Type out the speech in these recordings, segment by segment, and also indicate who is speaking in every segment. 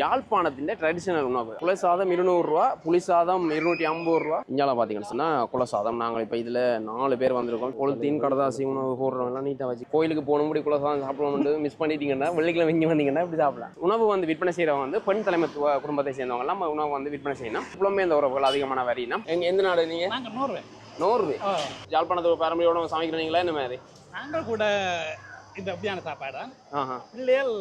Speaker 1: யாழ்ப்பாணத்தின் traditional உணவு. குலை சாதம் இருநூறுவா புளி சாதம் இருநூற்றி ஐம்பது ரூபா. இங்கெல்லாம் பார்த்தீங்கன்னு சொன்னால் குலை சாதம் நாங்கள் இப்போ இதில் நாலு பேர் வந்திருக்கோம். கொளுத்தீன் கடதாசி உணவு போடுறவங்கலாம் நீட்டாக வச்சு கோயிலுக்கு போகணும்படி குலை சாதம் சாப்பிடணும்னு மிஸ் பண்ணிட்டீங்கன்னா வெள்ளிக்கிழமை இங்கே வந்தீங்கன்னா இப்படி சாப்பிடலாம். உணவு வந்து விற்பனை செய்கிறவங்க வந்து பெண் தலைமைத்துவ குடும்பத்தை சேர்ந்தவங்க நம்ம உணவு வந்து விற்பனை செய்யணும். புலம்பெயர்ந்த உறவுகள் அதிகமான வரினா எங்க எந்த நாடு நீங்கள்
Speaker 2: நோர்வே.
Speaker 1: நோர்வே. யாழ்ப்பாணத்து பாரம்பரிய உணவு சமைக்கிறீங்களா இந்த மாதிரி?
Speaker 2: நாங்கள் கூட இந்த அப்படியான சாப்பாடு? பிள்ளைகள்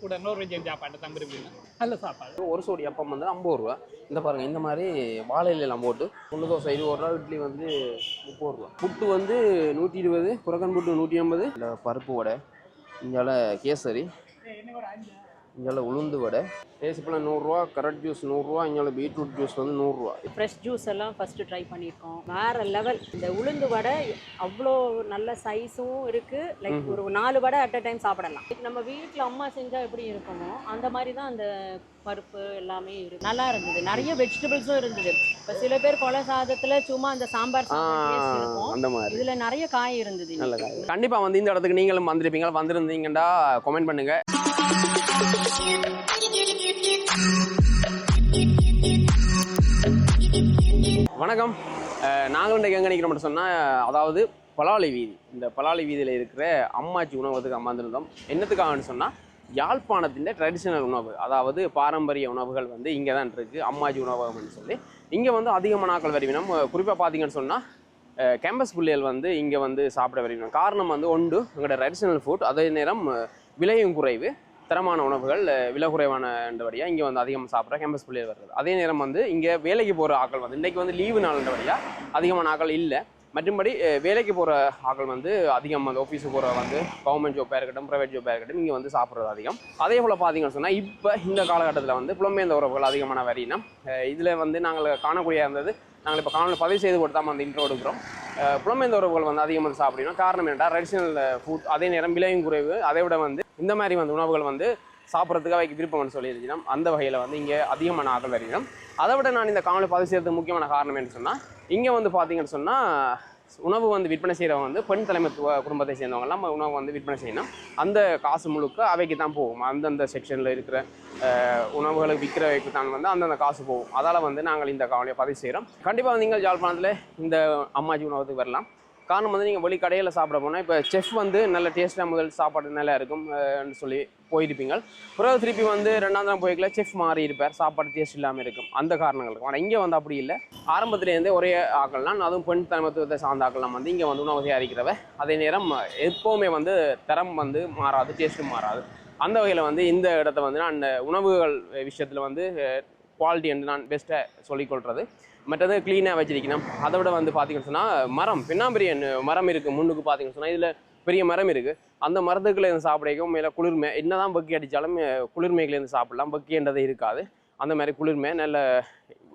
Speaker 2: கூட நோர்வேஜியன் சாப்பாடு தான் விரும்பிங்க நல்ல சாப்பாடு.
Speaker 1: ஒரு சோடி அப்பம் வந்து ஐம்பது ரூபா. இந்த பாருங்க இந்த மாதிரி வாழை இலையெல்லாம் போட்டு ஒன்று தோசை இருபது ரூபா இட்லி வந்து முப்பது ரூபா. புட்டு வந்து நூற்றி இருபது புறக்கன் புட்டு நூற்றி ஐம்பது. இல்லை பருப்பு வடை இங்கால கேசரி. இங்கால உளுந்து வடை. தேசிப்பழம் நூறுரூவா கரட் ஜூஸ் நூறுரூவா இங்கால பீட்ரூட் ஜூஸ் வந்து நூறுரூவா.
Speaker 3: ஃப்ரெஷ் ஜூஸ் எல்லாம் ஃபஸ்ட்டு ட்ரை பண்ணியிருக்கோம். வேற லெவல் இந்த உளுந்து வடை அவ்வளோ நல்ல சைஸும் இருக்கு. லைக் ஒரு நாலு வடை அட் அ டைம் சாப்பிடலாம். நம்ம வீட்டில் அம்மா செஞ்சால் எப்படி இருக்குமோ அந்த மாதிரி தான் அந்த பருப்பு எல்லாமே இருக்கு. நல்லா இருந்தது. நிறைய வெஜிடபிள்ஸும் இருந்தது. இப்போ சில பேர் கொலை சாதத்தில் சும்மா அந்த சாம்பார்
Speaker 1: அந்த மாதிரி.
Speaker 3: இதில் நிறைய காய் இருந்தது
Speaker 1: கண்டிப்பாக வந்து இந்த இடத்துக்கு நீங்களும் வந்திருப்பீங்க வந்திருந்தீங்கடா கமெண்ட் பண்ணுங்க. வணக்கம். அஹ் நாங்கள் இன்றைக்கு எங்கே நிற்கிறோம் சொன்னால் அதாவது பலாலி வீதி. இந்த பலாலி வீதியில் இருக்கிற அம்மாச்சி உணவகத்துக்கு அமர்ந்திருந்தோம். என்னத்துக்காகன்னு சொன்னால் யாழ்ப்பாணத்தின் ட்ரெடிஷனல் உணவு அதாவது பாரம்பரிய உணவுகள் வந்து இங்கே தான் இருக்குது அம்மாச்சி உணவகம்னு சொல்லி. இங்கே வந்து அதிகமான நாட்கள் வருவினம் குறிப்பாக பார்த்தீங்கன்னு சொன்னால் கேம்பஸ் பிள்ளைகள் வந்து இங்கே வந்து சாப்பிட வருவினம் காரணம் வந்து ஒன்று எங்களோட ட்ரெடிஷ்னல் ஃபுட் அதே நேரம் விலையும் குறைவு. தரமான உணவுகள் அஹ், விலை குறைவானபடியாக இங்கே வந்து அதிகமாக சாப்பிட்ற கேம்பஸ் பிள்ளைகள் வருது. அதே நேரம் வந்து இங்கே வேலைக்கு போகிற ஆட்கள் வந்து இன்றைக்கி வந்து லீவு நாள்ன்றபடியாக அதிகமான ஆட்கள் இல்லை. மற்றும்படி வேலைக்கு போகிற ஆட்கள் வந்து அதிகம் அந்த ஆஃபீஸுக்கு போகிற வந்து கவர்மெண்ட் ஜோப்பாக இருக்கட்டும் ப்ரைவேட் ஜோப்பாக இருக்கட்டும் இங்கே வந்து சாப்பிட்றது அதிகம். அதே போல் பார்த்தீங்கன்னு சொன்னால் இப்போ இந்த காலகட்டத்தில் வந்து புலம்பெயர்ந்த உறவுகள் அதிகமான வரினா இதில் வந்து நாங்கள் காணக்கூடிய இருந்தது நாங்கள் இப்போ காணொலி பதிவு செய்து கொடுத்து தான் வந்து இன்ட்ரோ எடுக்கிறோம் புலம்பெயர்ந்த உறவுகள் வந்து அதிகமாக சாப்பிடணும். காரணம் என்னென்னா ட்ரெடிஷனல் ஃபுட் அதே நேரம் விலையும் குறைவு. அதை விட வந்து இந்த மாதிரி வந்து உணவுகள் வந்து சாப்பிட்றதுக்கு அவைக்கு விருப்பம்னு சொல்லியிருக்கணும் அந்த வகையில் வந்து இங்கே அதிகமான ஆக்கள் வருகிறோம். அதை விட நான் இந்த காணொலி பதிவு செய்கிறதுக்கு முக்கியமான காரணம் என்ன சொன்னால் இங்கே வந்து பார்த்தீங்கன்னு சொன்னால் உணவு வந்து விற்பனை செய்கிறவங்க வந்து பெண் தலைமைத்துவ குடும்பத்தை சேர்ந்தவங்கலாம் உணவு வந்து விற்பனை செய்யணும். அந்த காசு முழுக்க அவைக்கு தான் போகும். அந்தந்த செக்ஷனில் இருக்கிற அஹ், உணவுகளை விற்கிறவைக்கு தான் வந்து அந்தந்த காசு போகும். அதால் வந்து நாங்கள் இந்த காவலையை பதிவு செய்கிறோம் கண்டிப்பாக நீங்கள் ஜாழ்ப்பாணத்தில் இந்த அம்மாஜி உணவுக்கு வரலாம். காரணம் வந்து நீங்கள் வெளி கடையில் சாப்பிட போனால் இப்போ செஃப் வந்து நல்ல டேஸ்ட்டாக முதல் சாப்பாடு நல்லா இருக்கும் சொல்லி போயிருப்பீங்க. பிறகு திருப்பி வந்து ரெண்டாம் தரம் போய்க்கல செஃப் மாறி இருப்பார் சாப்பாடு டேஸ்ட் இல்லாமல் இருக்கும். அந்த காரணங்களுக்கு ஆனால் இங்கே வந்து அப்படி இல்லை. ஆரம்பத்துலேருந்தே ஒரே ஆக்கள்லாம் அதுவும் பெண் தலைமத்துவத்தை சார்ந்த ஆக்கள்லாம் வந்து இங்கே வந்து உணவு தயாரிக்கிறவ அதே நேரம் எப்போவுமே வந்து தரம் வந்து மாறாது டேஸ்ட்டும் மாறாது. அந்த வகையில் வந்து இந்த இடத்த வந்து நான் இந்த உணவுகள் விஷயத்தில் வந்து குவாலிட்டி என்று நான் பெஸ்ட்டாக சொல்லிக்கொள்கிறது மற்றது க்ளீனாக வச்சிருக்கணும். அதை விட வந்து பார்த்தீங்கன்னு சொன்னால் மரம் பின்னாம்பரிய மரம் இருக்குது முன்னுக்கு பார்த்தீங்கன்னு சொன்னால் இதில் பெரிய மரம் இருக்குது அந்த மரத்துக்குள்ள இருந்து சாப்பிடக்கும் மேலே குளிர்மை என்ன தான் பக்கி அடித்தாலும் குளிர்மையிலேருந்து சாப்பிடலாம். பக்கின்றது இருக்காது. அந்த மாதிரி குளிர்மை நல்ல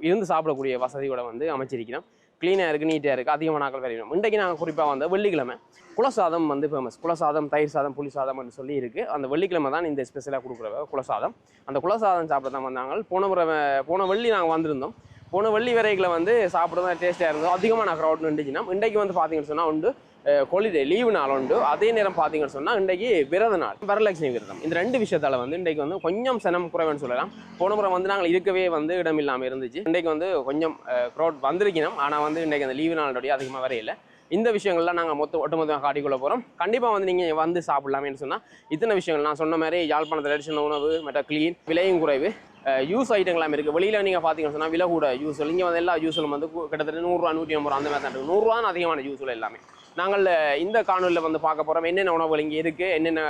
Speaker 1: இருந்து சாப்பிடக்கூடிய வசதியோட வந்து அமைச்சிருக்கணும். க்ளீனாக இருக்குது நீட்டாக இருக்குது அதிகமான நாட்கள் வரையணும் இன்றைக்கு நாங்கள் குறிப்பாக வந்து வெள்ளிக்கிழமை குலசாதம் வந்து ஃபேமஸ் குலசாதம் தயிர் சாதம் புளி சாதம்னு சொல்லி இருக்குது அந்த வெள்ளிக்கிழமை தான் இந்த ஸ்பெஷலாக கொடுக்குற குலசாதம். அந்த குலசாதம் சாப்பிட தான் வந்தாங்க. போன முறை போன வெள்ளி நாங்கள் வந்திருந்தோம். போன வெள்ளி விரைகளை வந்து சாப்பிட தான் டேஸ்ட்டாக இருந்தோம் அதிகமான க்ரௌட் நின்றுச்சுன்னா இன்றைக்கு வந்து பார்த்தீங்கன்னு சொன்னால் உண்டு ஹாலிடே லீவு நாள் உண்டு. அதே நேரம் பார்த்தீங்கன்னு சொன்னால் இன்றைக்கு விரத நாள் வரலட்சுமி விரதம். இந்த ரெண்டு விஷயத்தால் வந்து இன்றைக்கு வந்து கொஞ்சம் சனம் குறைவுன்னு சொல்லலாம். போன முறை வந்து நாங்கள் இருக்கவே வந்து இடம் இல்லாமல் இருந்துச்சு. இன்றைக்கு வந்து கொஞ்சம் க்ரௌட் வந்திருக்கணும். ஆனால் வந்து இன்றைக்கு அந்த லீவு நாளுடைய அதிகமாக வரையில. இந்த விஷயங்கள்லாம் நாங்கள் மொத்த ஒட்டுமொத்தமாக காட்டிக்கொள்ள போகிறோம் கண்டிப்பாக வந்து நீங்கள் வந்து சாப்பிடலாமேன்னு சொன்னால் இத்தனை விஷயங்கள் நான் சொன்ன மாதிரி யாழ்ப்பாண ட்ரெடிஷனல் உணவு மற்ற க்ளீன் விலையும் குறைவு. யூஸ் ஐட்டங்களாம் இருக்குது வெளியில் நீங்கள் பார்த்தீங்கன்னு சொன்னால் விலை கூட யூஸ் இங்கே வந்து எல்லா யூஸ்லும் வந்து கிட்டத்தட்ட நூறுரூவா நூற்றி ஐம்பது ரூபா அந்த மாதிரி தான் இருக்குது நூறுரூவா அதிகமான யூஸ்ல எல்லாமே. நாங்கள் இந்த காணொலியில் வந்து பார்க்க போகிறோம் என்னென்ன உணவுகள் இங்கே இருக்குது என்னென்ன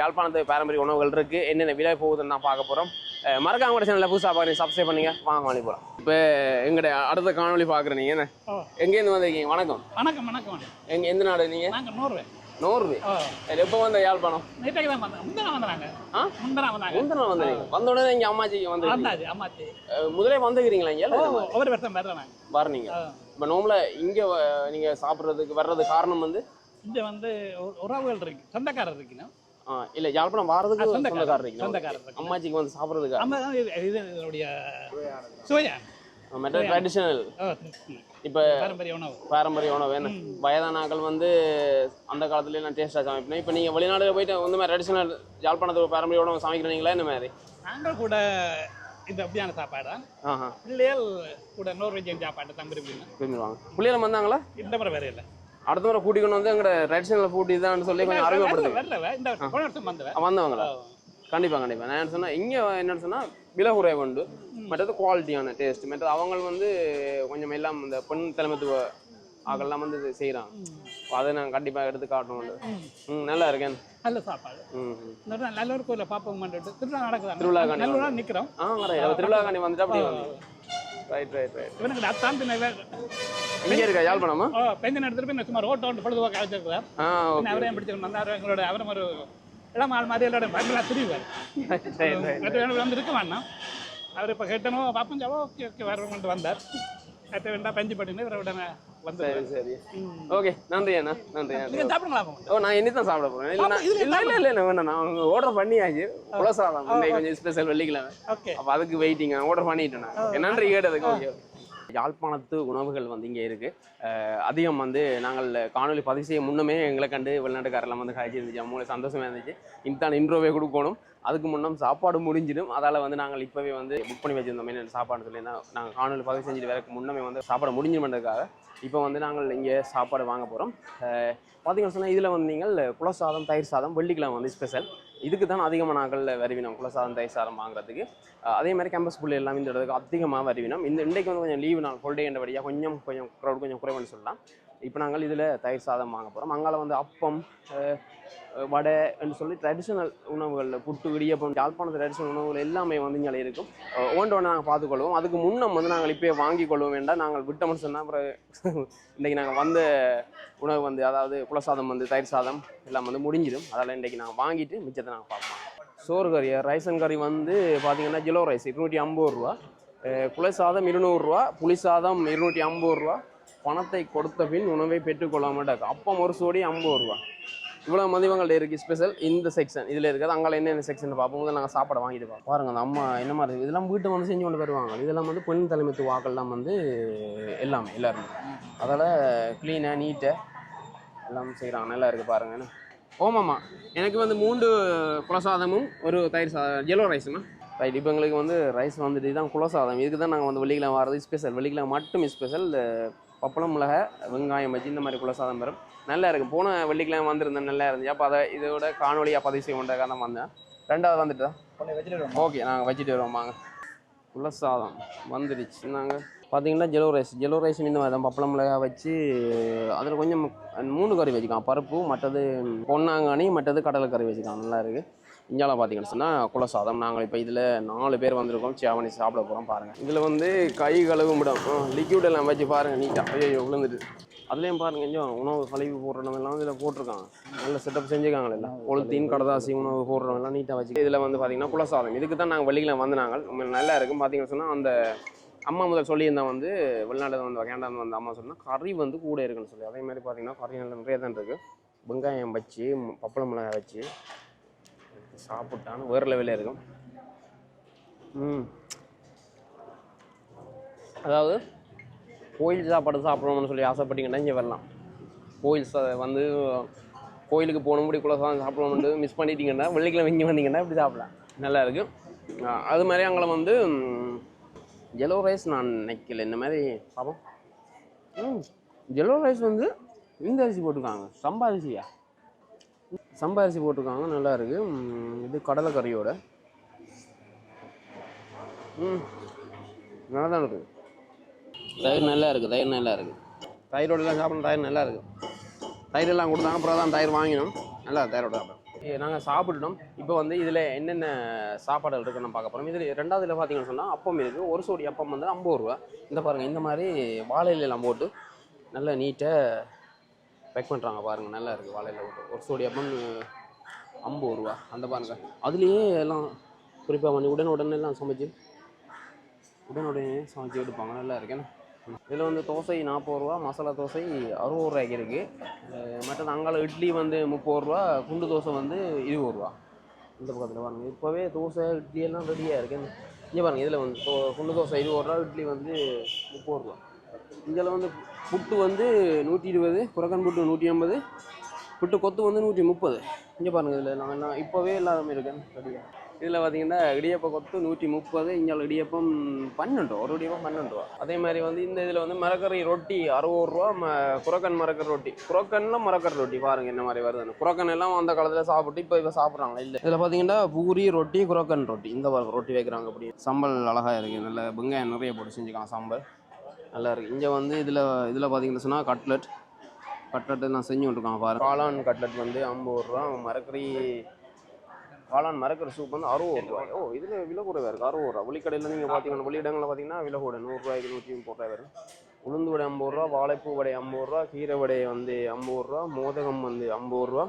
Speaker 1: யாழ்ப்பாணத்து பாரம்பரிய உணவுகள் இருக்குது என்னென்ன விலை போகுதுன்னு தான் பார்க்க போகிறோம் மறக்காம கூட சேனலில் புதுசாக பார்க்குறீங்க சப்ஸ்கிரைப் பண்ணுங்க. வாங்க வாங்கி போகிறோம் இப்போ எங்களுடைய அடுத்த காணொலி பார்க்குறேன் நீங்கள் என்ன? எங்கேருந்து வந்திருக்கீங்க? வணக்கம்.
Speaker 2: வணக்கம் வணக்கம் வணக்கம்
Speaker 1: எங்க எந்த நாடு நீங்கள்
Speaker 2: நாங்கள் நோர்வே. ஓ
Speaker 1: எப்போ வந்த யாழ்ப்பாணம் வந்த உடனே இங்கே அம்மாச்சிக்கு வந்து முதலே வந்துக்கிறீங்களா இங்கே?
Speaker 2: ஒவ்வொரு வருஷம் வர்றாங்க.
Speaker 1: வரீங்க இப்போ நோம்பில் இங்கே நீங்கள் சாப்பிட்றதுக்கு வர்றது காரணம் வந்து?
Speaker 2: இங்க வந்து உறவுகள் இருக்கு. சொந்தக்காரர் இருக்கணும்
Speaker 1: ஆ, இல்ல யாழ்ப்பாணம் வாரதுக்கு
Speaker 2: சொந்தக்காரர்.
Speaker 1: சொந்தக்காரர் அம்மாச்சிக்கு வந்து சாப்பிட்றதுக்கு
Speaker 2: இதனுடைய சுவையா?
Speaker 1: மற்ற ட்ரெடிஷனல் இப்போ
Speaker 2: பாரம்பரிய உணவு.
Speaker 1: பாரம்பரிய உணவு என்ன? வயதானாக்கள் வந்து அந்த காலத்துல எல்லாம் டேஸ்ட்டாக சமைப்பேன் இப்போ நீங்கள் வெளிநாடுல போயிட்டு இந்த மாதிரி ட்ரெடிஷனல் யாழ்ப்பாணத்து பாரம்பரிய உணவு சமைக்கிறீங்களா இந்த மாதிரி?
Speaker 2: நாங்கள் கூட இந்த அப்படியான சாப்பாடு? பிள்ளைகள் கூட நார்வேஜியன் சாப்பாடு தான் விரும்பினா
Speaker 1: விரும்புவாங்க. பிள்ளைகள் வந்தாங்களா?
Speaker 2: இந்த முறை வேற இல்லை.
Speaker 1: அடுத்த முறை கூட்டிக்கொண்டு வந்து எங்களோட ட்ரெடிஷனல் ஃபுட் இதான்னு சொல்லி கொஞ்சம் அறிமுகப்படுத்துங்க. வந்தவங்களா? கண்டிப்பா கண்டிப்பா. நான் என்ன சொன்னா இங்க என்னன்னு சொன்னா விலை குறைவு உண்டு. மற்றது குவாலிட்டியான டேஸ்ட் மற்றது அவங்க வந்து கொஞ்சம் எல்லாம் இந்த பெண் தலைமைத்துவ ஆகெல்லாம் வந்து அப்ப அதை நான் கண்டிப்பா எடுத்து காட்டணும் ம். நல்லா இருக்கேன்.
Speaker 2: நல்ல சாப்பாடு.
Speaker 1: ம்
Speaker 2: நல்ல ஒரு கோயில பார்ப்போம் திருவிழா நடக்குது?
Speaker 1: திருவிழா
Speaker 2: நல்ல நிக்கிறோம்.
Speaker 1: ஆ திருவிழா காணி வந்துட்டு அப்படியே வந்து. ரைட் ரைட் ரைட்
Speaker 2: இவனுக்கு அத்தான் பின்ன
Speaker 1: இங்க இருக்கா? யாழ்ப்பாணமா?
Speaker 2: பெஞ்சன் எடுத்துட்டு பின்ன சும்மா ரோட்டை ஒன்று பொழுதுவாக்க
Speaker 1: ஓகே
Speaker 2: அவரையும் பிடிச்சிக்கணும். வந்தார் எங்களோட அவரும் ஒரு இளம் ஆள் மாதிரி எல்லாரோட பயங்கரமாக திரிவார் வந்து இருக்க வேண்டாம் அவர் இப்போ கேட்டனோ பார்ப்போம் ஜாவோ ஓகே ஓகே வரவங்கள்ட்ட வந்தார் மற்ற வேண்டாம் பஞ்சு பட்டினு இவரை உடனே வந்து
Speaker 1: சரி சரி ஓகே நன்றி அண்ணா நன்றி
Speaker 2: சாப்பிடுங்களா?
Speaker 1: ஓ நான் இனி தான் சாப்பிட போறேன் இல்ல இல்ல இல்ல இல்ல நான் அவங்க ஆர்டர் பண்ணியாச்சு குலசாதம் இன்னைக்கு கொஞ்சம் ஸ்பெஷல் வெள்ளிக்கிழமை
Speaker 2: ஓகே
Speaker 1: அப்ப அதுக்கு வெயிட்டிங் ஆர்டர் பண்ணிட்டேன் நான் நன்றி கேட்டதுக்கு ஓகே யாழ்ப்பாணத்து உணவுகள் வந்து இங்கே இருக்குது அதிகம் வந்து நாங்கள் காணொலி பதிவு செய்ய முன்னமே எங்களை கண்டு வெளிநாட்டுக்காரெல்லாம் வந்து காய்ச்சி இருந்துச்சு அவங்களுக்கு சந்தோஷமாக இருந்துச்சு. இன்தான் இன்ட்ரோவே கொடுக்கணும். அதுக்கு முன்னம் சாப்பாடு முடிஞ்சிடும். அதால் வந்து நாங்கள் இப்போவே வந்து புக் பண்ணி வச்சிருந்தோம். என்ன சாப்பாடு சொல்லி நாங்கள் காணொலி பதிவு செஞ்சுட்டு வரக்கு முன்னமே வந்து சாப்பாடு முடிஞ்சிடுமென்றதுக்காக இப்போ வந்து நாங்கள் இங்கே சாப்பாடு வாங்க போகிறோம் பார்த்தீங்கன்னு சொன்னால் இதில் வந்து நீங்கள் குலசாதம் தயிர் சாதம் வெள்ளிக்கிழமை வந்து ஸ்பெஷல் இதுக்கு தான் அதிகமாக நாங்கள் வருவினோம் குலசாதம் தயசாரம் வாங்குறதுக்கு. அதே மாதிரி கேம்பஸ் புள்ளி எல்லாம் இந்த இடத்துக்கு அதிகமாக வருவினோம் இந்த இன்றைக்கு வந்து கொஞ்சம் லீவு நாள் ஹோல்டே என்றபடியாக கொஞ்சம் கொஞ்சம் க்ரௌட் கொஞ்சம் குறைவுன்னு சொல்லலாம். இப்போ நாங்கள் இதில் தயிர் சாதம் வாங்க போகிறோம் அங்கால வந்து அப்பம் வடை என்று சொல்லி ட்ரெடிஷ்னல் உணவுகளில் புட்டு இடியப்பம் யாழ்ப்பாணம் ட்ரெடிஷ்னல் உணவுகள் எல்லாமே வந்து இங்கே இருக்கும். ஒன்று ஒன்று நாங்கள் பார்த்துக்கொள்வோம். அதுக்கு முன்னம் வந்து நாங்கள் இப்போயே வாங்கி கொள்வோம் வேண்டாம் நாங்கள் விட்டோம்னு சொன்னால் அப்புறம் இன்றைக்கி நாங்கள் வந்த உணவு வந்து அதாவது குலசாதம் வந்து தயிர் சாதம் எல்லாம் வந்து முடிஞ்சிடும். அதெல்லாம் இன்றைக்கி நாங்கள் வாங்கிட்டு மிச்சத்தை நாங்கள் பார்ப்போம். சோறு கறி ரைசன் கறி வந்து பார்த்தீங்கன்னா ஜிலோ ரைஸ் இருநூற்றி ஐம்பது ரூபா. அஹ் குலசாதம் இருநூறுரூவா புளிசாதம் இருநூற்றி ஐம்பது ரூபா. பணத்தை கொடுத்த பின் உணவை பெற்றுக்கொள்ள மாட்டாங்க அப்பம் ஒரு சோடி ஐம்பது ரூபா. இவ்வளோ மதிவங்கள்ட்ட இருக்குது ஸ்பெஷல் இந்த செக்ஷன் இதில் இருக்காது. அங்கே என்னென்ன செக்ஷன் பார்ப்போம். முதல்ல நாங்கள் சாப்பாடு வாங்கிட்டு பார்ப்போம். பாருங்கள் அந்த அம்மா என்ன மாதிரி இருக்குது இதெல்லாம் வீட்டை வந்து செஞ்சு கொண்டு வருவாங்க. இதெல்லாம் வந்து பெண் தலைமைத்து வாக்கெல்லாம் வந்து எல்லாமே எல்லாருமே. அதால் க்ளீனாக நீட்டாக எல்லாம் செய்கிறாங்க நல்லா இருக்குது பாருங்க. என்ன? ஓமாம்மா எனக்கு வந்து மூன்று குலசாதமும் ஒரு தயிர் சாதம் ஜெலோ ரைஸுமா ரைட் இப்போ எங்களுக்கு வந்து ரைஸ் வந்துட்டு தான் குலசாதம். இதுக்கு தான் நாங்கள் வந்து வெள்ளிக்கிழமை வரது ஸ்பெஷல் வெள்ளிக்கிழமை மட்டும் ஸ்பெஷல் பப்பளம் மிளகா வெங்காயம் வச்சு இந்த மாதிரி குலசாதம் வரும். நல்லா இருக்கும். போன வெள்ளிக்கிழமை வந்திருந்தேன் நல்லா இருந்துச்சு. அப்போ அதை இதோட காணொலியாக பதிவு செய்ய கொண்டதாக தான் வந்தேன். ரெண்டாவது வந்துட்டு ஓகே நாங்கள் வச்சுட்டு வருவோம் வாங்க. குலசாதம் வந்துடுச்சு. நாங்கள் பார்த்தீங்கன்னா ஜெலோ ரைஸ் ஜெலோ ரைஸ் இந்த மாதிரி தான். பப்பளம் மிளகா வச்சு அதில் கொஞ்சம் மூணு கறி வச்சுக்கலாம். பருப்பு மற்றது பொன்னாங்கானி மற்றது கடலை கறி வச்சுக்கலாம். நல்லா இருக்குது இந்தியாவில் பார்த்தீங்கன்னு சொன்னால் குலசாதம் நாங்கள் இப்போ இதில் நாலு பேர் வந்திருக்கோம். சேவனி சாப்பிட போகிறோம் பாருங்கள் இதில் வந்து கை கழுவும் விடும் லிக்யூட் எல்லாம் வச்சு பாருங்கள் நீட்டாக ஐயோ விழுந்துட்டு. அதுலேயும் பாருங்க கொஞ்சம் உணவு கழிவு போடுறவங்கலாம் இதில் போட்டிருக்காங்க. நல்ல செட்டப் செஞ்சுருக்காங்க எல்லாம். கொளுத்தின் கடதாசி உணவு போடுறவங்கலாம் நீட்டாக வச்சு. இதில் வந்து பார்த்திங்கன்னா குலசாதம் இதுக்கு தான் நாங்கள் வெளியில் வந்து நாங்கள் நல்லா இருக்கும். பார்த்தீங்கன்னு சொன்னால் அந்த அம்மா முதல் சொல்லியிருந்தா வந்து வெளிநாட்டில் வந்து வேண்டாம் வந்து அம்மா சொன்னால் கறி வந்து கூட இருக்குன்னு சொல்லி. அதே மாதிரி பார்த்தீங்கன்னா கறி நல்ல நிறைய தான் இருக்குது வெங்காயம் வச்சு பப்பளம் மிளகாய் வச்சு சாப்பிட்டான்னு வேறு லெவலில் இருக்கும். ம். அதாவது கோயில் சாப்பாடு சாப்பிடணும்னு சொல்லி ஆசைப்பட்டீங்கன்னா இங்கே வரலாம். கோயில் சா வந்து கோயிலுக்கு போன முடி குலசாதம் சாப்பிடணும்னு மிஸ் பண்ணிட்டீங்கன்னா வெள்ளிக்கிழமை இங்கே வந்தீங்கன்னா இப்படி சாப்பிடலாம். நல்லா இருக்கு. அது மாதிரி அங்கே வந்து ஜெலோ ரைஸ் நான் நினைக்கல. இந்த மாதிரி பார்ப்போம் ம் ஜெலோ ரைஸ் வந்து இந்த அரிசி போட்டிருக்காங்க. சம்பா அரிசியா? சம்பா அரிசி போட்டிருக்காங்க நல்லா இருக்கு. ம், இது கடலை கறியோட ம் நல்லா தான் இருக்குது தயிர் நல்லா இருக்குது தயிர் நல்லா இருக்குது தயிரோடலாம் சாப்பிடணும் தயிர் நல்லா இருக்குது தயிர் எல்லாம் கொடுத்தாங்க அப்புறம் தான் தயிர் வாங்கினோம். நல்லா தயிரோட சாப்பிட்டோம் நாங்கள் சாப்பிட்டுட்டோம். இப்போ வந்து இதில் என்னென்ன சாப்பாடுகள் இருக்குன்னு பார்க்க போகிறோம் இதில் ரெண்டாவதுல பார்த்தீங்கன்னு சொன்னால் அப்பம் இருக்குது ஒரு சோடி அப்பம் வந்து ஐம்பது ரூபா இந்த பாருங்கள் இந்த மாதிரி வாழை இலையெல்லாம் போட்டு நல்லா நீட்டாக பேக் பண்ணுறாங்க பாருங்கள் நல்லா இருக்குது வாழையில் ஒரு சோடியப்பம் ஐம்பது ரூபா அந்த பாருங்கள் அதுலேயே எல்லாம் குறிப்பாக பண்ணி உடனே உடனே எல்லாம் சமைச்சு உடனுடனே சமைச்சு எடுப்பாங்க. நல்லா இருக்கேன்னா இதில் வந்து தோசை நாற்பது ரூபா மசாலா தோசை அறுபது ரூபாய்க்கு இருக்குது மற்றது அங்கால இட்லி வந்து முப்பது ரூபா குண்டு தோசை வந்து இருபது ரூபா. இந்த பக்கத்தில் பாருங்கள் இப்போவே தோசை இட்லி எல்லாம் ரெடியாக இருக்குது இங்கே பாருங்கள் இதில் வந்து குண்டு தோசை இருபது ரூபா இட்லி வந்து முப்பது ரூபா. இதில் வந்து புட்டு வந்து நூற்றி இருபது குரக்கன் புட்டு நூற்றி ஐம்பது புட்டு கொத்து வந்து நூற்றி முப்பது இங்கே பாருங்கள் இதில் நான் எல்லாம் இப்போவே மாதிரி இருக்கேன். சரியா? இதில் பார்த்தீங்கன்னா இடியப்ப கொத்து நூற்றி முப்பது இங்கே இடியப்பம் பன்னெண்டு ஒரு இடியப்பம் பன்னெண்டு ரூபா. அதே மாதிரி வந்து இந்த இதில் வந்து மரக்கறி ரொட்டி அறுபது ரூபா ம குரக்கன் மரக்கறி ரொட்டி. குரக்கன்ல மரக்கறி ரொட்டி பாருங்கள் என்ன மாதிரி வருதுன்னு. குரக்கன் எல்லாம் அந்த காலத்தில் சாப்பிட்டு இப்போ இப்போ சாப்பிட்றாங்களா இல்லை. இதில் பார்த்தீங்கன்னா பூரி ரொட்டி குரக்கன் ரொட்டி. இந்த ரொட்டி வைக்கிறாங்க அப்படி சம்பல் அழகாக இருக்குது நல்ல வெங்காயம் நிறைய போட்டு செஞ்சுக்கலாம் சம்பல். நல்லா இருக்குது இங்கே வந்து இதில் இதில் பார்த்தீங்கன்னு சொன்னால் கட்லெட் கட்லெட் நான் செஞ்சு விட்ருக்கேன் பாரு காளான் கட்லெட் வந்து ஐம்பது ரூபா மரக்கறி காளான் மரக்கறி சூப் வந்து அறுபது ரூபாய். ஓ இதில் விலை குறைவாக இருக்குது அறுபது ரூபா. வெளிக்கடையில் நீங்கள் பார்த்தீங்கன்னா வெளியிடங்களில் பார்த்தீங்கன்னா விலை கூட நூறுரூவாய்க்கு நூற்றி முப்பது ரூபாய் வரும். உளுந்து வடை ஐம்பது ரூபா வாழைப்பூ வடை ஐம்பது ரூபா கீரை வடை வந்து ஐம்பது ரூபா மோதகம் வந்து ஐம்பது ரூபா.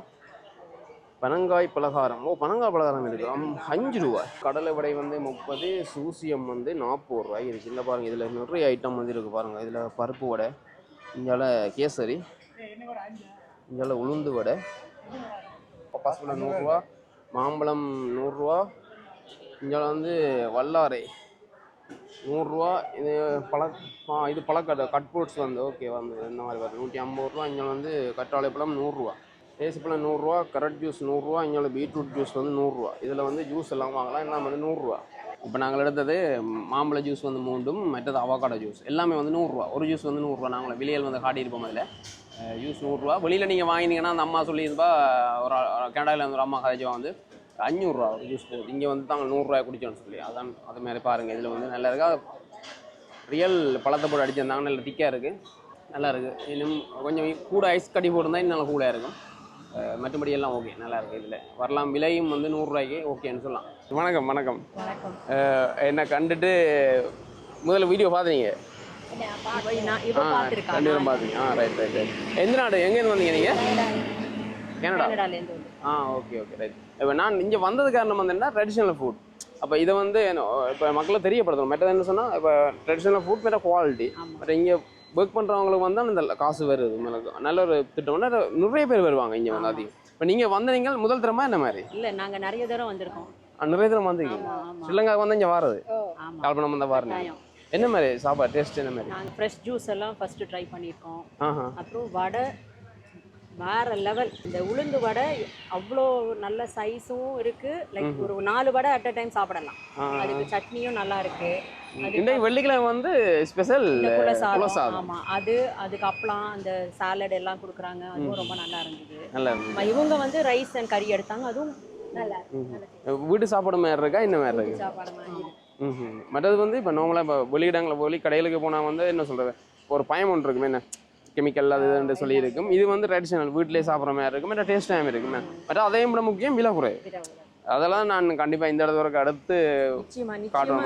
Speaker 1: பனங்காய் பலகாரம். ஓ பனங்காய் பலகாரம் இருக்குது அஞ்சு ரூபாய். கடலை வடை வந்து முப்பது சூசியம் வந்து நாற்பது ரூபாய் இருக்குது இல்லை பாருங்கள் இதில் நிறைய ஐட்டம் வந்து இருக்குது பாருங்கள் இதில் பருப்பு வடை இங்கால கேசரி இங்கால உளுந்து வடை பப்பாசுல நூறுரூவா மாம்பழம் நூறுரூவா இங்கால வந்து வல்லாரை நூறுரூவா இது பழ இது பழக்கடை கட் ஃப்ரூட்ஸ் வந்து ஓகே வந்து இந்த மாதிரி பார்த்து நூற்றி ஐம்பது ரூபா இங்கே வந்து கற்றாழை பழம் நூறுரூவா தேசிப்பழம் நூறுரூவா கரட் ஜூஸ் நூறுரூவா இங்கே பீட்ரூட் ஜூஸ் வந்து நூறுரூவா. இதில் வந்து ஜூஸ் எல்லாம் வாங்கலாம் எல்லாம் வந்து நூறுரூவா. இப்போ நாங்கள் எடுத்தது மாம்பழ ஜூஸ் வந்து மூண்டும் மற்றது அவகாடோ ஜூஸ் எல்லாமே வந்து நூறுரூவா. ஒரு ஜூஸ் வந்து நூறுரூவா. நாங்கள் வெளியில் வந்து காட்டியிருப்போம் அதில் ஜூஸ் நூறுரூவா. வெளியில் நீங்கள் வாங்கினீங்கன்னா அந்த அம்மா சொல்லியிருந்தா ஒரு கனடாவில் வந்து ஒரு அம்மா கதைச்சுவா வந்து அஞ்சூறுரூவா ஒரு ஜூஸ் போகுது. இங்கே வந்து தாங்க நூறுரூவாய் குடிச்சோன்னு சொல்லி. அதான் அது மாதிரி பாருங்கள் இதில் வந்து நல்லா இருக்கா. ரியல் பழத்தை போட்டு அடிச்சிருந்தாங்க நல்ல திக்காக இருக்குது நல்லா இருக்குது இன்னும் கொஞ்சம் கூட ஐஸ் கட்டி போட்டிருந்தா இன்னும் நல்லா கூடாக இருக்கும். மற்றபடி எல்லாம் ஓகே நல்லா இருக்குது இதில். வரலாம் விலையும் வந்து நூறுரூவாய்க்கு ஓகேன்னு சொல்லலாம். வணக்கம் வணக்கம். என்னை கண்டுட்டு முதல்ல வீடியோ பார்த்தீங்க
Speaker 3: இப்போ நான் இப்போ
Speaker 1: ஆ
Speaker 3: பார்த்துருக்கேன்.
Speaker 1: ரெண்டு பேரும் பார்த்தீங்க ஆ ரைட் ரைட் ரைட் எந்த நாடு எங்கேருந்து வந்தீங்க நீங்கள் கனடா. ஆ ஓகே ஓகே ரைட் இப்போ நான் இங்கே வந்தது காரணம் வந்து என்ன ட்ரெடிஷ்னல் ஃபுட் அப்போ இதை வந்து இப்போ மக்களை தெரியப்படுத்தணும். மற்றது என்ன சொன்னால் இப்போ ட்ரெடிஷ்னல் ஃபுட் மேலே குவாலிட்டி பட் இங்கே ஒர்க் பண்ணுறவங்களுக்கு வந்து அந்த காசு வருது நல்ல ஒரு திட்டம்னா நிறைய பேர் வருவாங்க இங்கே வந்து அதிகம். இப்போ நீங்கள் வந்த நீங்கள் முதல் தரமா என்ன மாதிரி?
Speaker 3: இல்லை நாங்கள் நிறைய தடவை வந்திருக்கோம்.
Speaker 1: நிறைய தரம் வந்திருக்கீங்க. ஸ்ரீலங்காவுக்கு வந்து இங்கே வாரது? யாழ்ப்பாணம் வந்தால்
Speaker 3: கட்டாயம்.
Speaker 1: என்ன மாதிரி சாப்பாடு டேஸ்ட் என்ன மாதிரி?
Speaker 3: ஃப்ரெஷ் ஜூஸ் எல்லாம் ஃபஸ்ட்டு ட்ரை பண்ணியிருக்கோம். அப்புறம் வடை வேற லெவல் இந்த உளுந்து வடை அவ்வளோ நல்ல சைஸும் இருக்கு. லைக் ஒரு நாலு வடை அட் அ டைம் சாப்பிடலாம். அதுக்கு சட்னியும் நல்லா இருக்கு.
Speaker 1: இன்றைக்கு வெள்ளிக்கிழமை வந்து ஸ்பெஷல்
Speaker 3: இந்த குலசாதம்
Speaker 1: குலசாதம்
Speaker 3: ஆமா. அது அதுக்கு அப்பளம் அந்த சாலட் எல்லாம் கொடுக்குறாங்க. அதுவும் ரொம்ப நல்லா இருந்தது.
Speaker 1: நல்லா
Speaker 3: இவங்க வந்து ரைஸ் அண்ட் கறி எடுத்தாங்க. அதுவும் நல்லா
Speaker 1: வீட்டு சாப்பாடு மாதிரி இருக்கா? என்ன மாதிரி இருக்கு?
Speaker 3: சாப்பாடு மாதிரி.
Speaker 1: மற்றது வந்து இப்போ நார்மலாக இப்போ வெளியிடங்களில் வெளி கடைகளுக்கு போனால் வந்து என்ன சொல்கிறது ஒரு பயம் ஒன்று இருக்குமே என்ன? கெமிக்கல் அது இதுன்னு சொல்லி இருக்கும் இது வந்து ட்ரெடிஷனல் வீட்டிலே சாப்பிட்ற மாதிரி இருக்கும் மற்ற டேஸ்ட் டைம் இருக்குமே பட் அதையும் விட முக்கியம் விலை குறை அதெல்லாம் நான் கண்டிப்பாக இந்த இடத்துல வரைக்கும் அடுத்து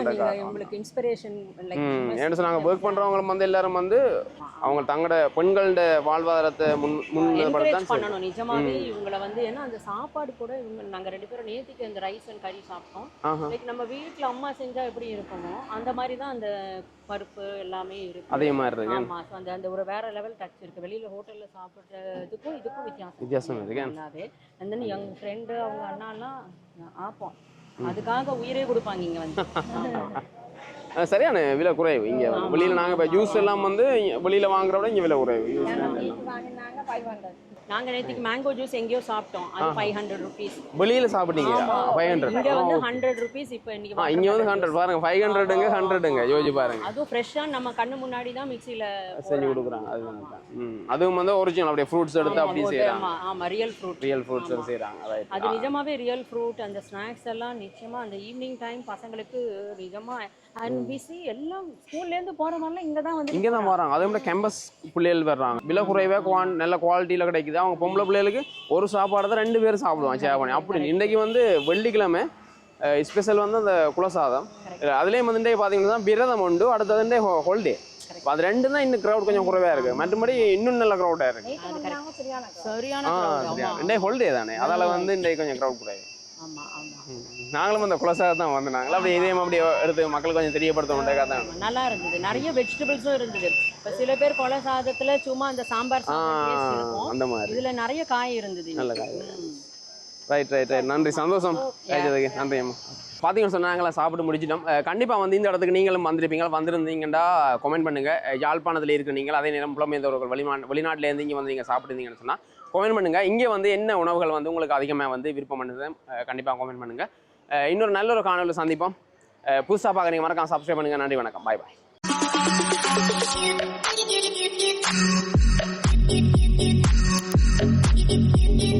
Speaker 3: நீங்க உங்களுக்கு இன்ஸ்பிரேஷன்
Speaker 1: ஏன்னு சொன்னாங்க ஒர்க் பண்ணுறவங்களும் வந்து எல்லாரும் வந்து அவங்க தங்களோட பெண்களோட வாழ்வாதாரத்தை முன்
Speaker 3: என்கரேஜ் பண்ணணும். நிஜமாவே இவங்களை வந்து ஏன்னா அந்த சாப்பாடு கூட இவங்க நாங்க ரெண்டு பேரும் நேத்திக்கு அந்த ரைஸ் அண்ட் கறி சாப்பிட்டோம். லைக் நம்ம வீட்ல அம்மா செஞ்சா எப்படி இருக்குமோ அந்த மாதிரி தான் அந்த பருப்பு எல்லாமே இருக்கு.
Speaker 1: அதே மாதிரி இருக்கு.
Speaker 3: ஆமா அந்த அந்த ஒரு வேற லெவல் டச் இருக்கு. வெளியில ஹோட்டல்ல சாப்பிடுறதுக்கும் இதுக்கும் வித்தியாசம்.
Speaker 1: வித்தியாசம் இருக்கு.
Speaker 3: then எங்க ஃப்ரெண்டு அவங்க அண்ணாலாம் ஆப்போம். அதுக்காக உயிரே கொடுப்பாங்க இங்க வந்து.
Speaker 1: சரியான விலை குறைவு. இங்கே வெளியில் இப்போ ஜூஸ் எல்லாம் வந்து வெளியில் வாங்குற விட இங்கே விலை குறைவு.
Speaker 3: நாங்க நேத்திக்கு மேங்கோ ஜூஸ் எங்கேயோ சாப்பிட்டோம். அது ஃபைவ் ஹண்ட்ரட் ருபீஸ்
Speaker 1: வெளியில் சாப்பிட்டீங்க? ஃபைவ் ஹண்ட்ரட்
Speaker 3: இங்க வந்து ஹண்ட்ரட் ருபீஸ் இப்போ இன்னைக்கு
Speaker 1: இங்கே வந்து ஹண்ட்ரட் பாருங்க ஃபைவ் ஹண்ட்ரடுங்க ஹண்ட்ரடுங்க யோசிச்சு பாருங்க.
Speaker 3: அதுவும் ஃப்ரெஷ்ஷா நம்ம கண்ணு முன்னாடி தான் மிக்ஸில
Speaker 1: செஞ்சு கொடுக்குறாங்க. அதுதான் அதுவும் வந்து ஒரிஜினல் அப்படியே ஃப்ரூட்ஸ் எடுத்து அப்படியே செய்கிறாங்க
Speaker 3: ஆமா ஆமா real fruit
Speaker 1: real fruits right
Speaker 3: அது நிஜமாவே ரியல் ஃப்ரூட் அந்த ஸ்நாக்ஸ் எல்லாம் நிச்சயமா அந்த ஈவினிங் டைம் பசங்களுக்கு நிஜமா அண்ட் பிசி எல்லாம் ஸ்கூல்ல இருந்து போறவங்க இங்க தான் வந்து
Speaker 1: இங்கே தான் வராங்க. அதே மாதிரி கேம்பஸ் பிள்ளைகள் வர்றாங்க. விலை குறைவாக குவான் நல்ல குவாலிட்டியில் கிடைக்குது. அவங்க பொம்பளை பிள்ளைகளுக்கு ஒரு சாப்பாடு தான் ரெண்டு பேரும் சாப்பிடுவாங்க சேவ் பண்ணி. அப்படி இன்றைக்கி வந்து வெள்ளிக்கிழமை ஸ்பெஷல் வந்து அந்த குலசாதம். அதுலேயும் வந்து இன்றைக்கு பார்த்தீங்கன்னா விரதம் உண்டு. அடுத்தது வந்து ஹோல்டே அது ரெண்டு தான் இன்னும் க்ரௌட் கொஞ்சம் குறைவாக இருக்குது மற்றபடி இன்னும் நல்ல க்ரௌடாக
Speaker 3: சரியான
Speaker 1: ஆ. சரியா. ஹோல்டே தானே. அதால் வந்து இன்றைக்கு கொஞ்சம் க்ரௌட் குறைவு.
Speaker 3: ஆமா ஆமா.
Speaker 1: ம். நாங்களும் அந்த குலசாதம் தான் வந்து நாங்களும் அப்படியே இதையும் அப்படியே எடுத்து மக்களுக்கு கொஞ்சம் தெரியப்படுத்த தான்
Speaker 3: நல்லா இருந்தது. நிறைய வெஜிடபிள்ஸும் இருந்தது. இப்ப சில பேர் கொலை சாதத்துல சும்மா அந்த சாம்பார்
Speaker 1: அந்த மாதிரி.
Speaker 3: இதுல நிறைய காய் இருந்தது
Speaker 1: நல்ல. காய். ரைட் ரைட் ரைட் நன்றி சந்தோஷம். கிடைச்சதுக்கு நன்றி அம்மா பார்த்தீங்கன்னு சொன்னாங்களா சாப்பிட்டு முடிச்சிட்டோம். கண்டிப்பாக வந்து இந்த இடத்துக்கு நீங்களும் வந்திருப்பீங்க வந்திருந்தீங்கன்னா கமெண்ட் பண்ணுங்க. அஹ் யாழ்ப்பாணத்தில் இருக்க நீங்கள் அதே நேரம் புலமைந்தவர்கள் வெளிமா வெளிநாட்டிலேருந்து இங்கே வந்து நீங்கள் சாப்பிட்டுருந்தீங்கன்னு சொன்னால் கமெண்ட் பண்ணுங்க. இங்கே வந்து என்ன உணவுகள் வந்து உங்களுக்கு அதிகமாக வந்து விருப்பம் பண்ணுது? கண்டிப்பாக கமெண்ட் பண்ணுங்க. அஹ் இன்னொரு நல்ல ஒரு காணொலியில் சந்திப்போம் புதுசாக பார்க்குறீங்க மறக்காம சப்ஸ்கிரைப் பண்ணுங்கள் நன்றி வணக்கம். பாய் பாய்